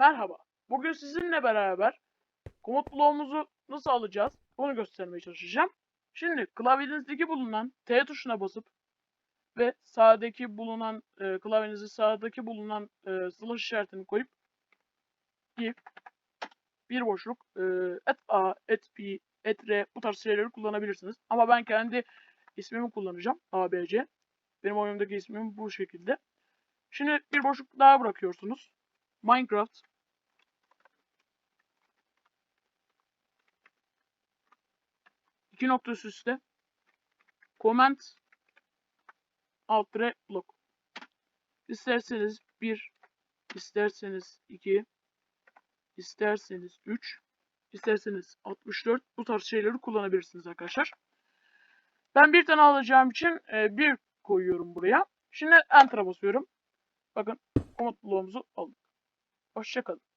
Merhaba. Bugün sizinle beraber komut bloğumuzu nasıl alacağız onu göstermeye çalışacağım. Şimdi klavyenizdeki bulunan T tuşuna basıp ve sağdaki bulunan e, klavyenizin sağdaki bulunan e, slash işaretini koyup if bir boşluk e, et a, et b, et r bu tarz şeyleri kullanabilirsiniz. Ama ben kendi ismimi kullanacağım. ABC. Benim oyundaki ismim bu şekilde. Şimdi bir boşluk daha bırakıyorsunuz. Minecraft iki nokta üst comment alt re blok. İsterseniz 1, isterseniz 2, isterseniz 3, isterseniz 64 bu tarz şeyleri kullanabilirsiniz arkadaşlar. Ben bir tane alacağım için e, bir koyuyorum buraya. Şimdi Enter'a basıyorum. Bakın komut bloğumuzu aldık. Hoşçakalın.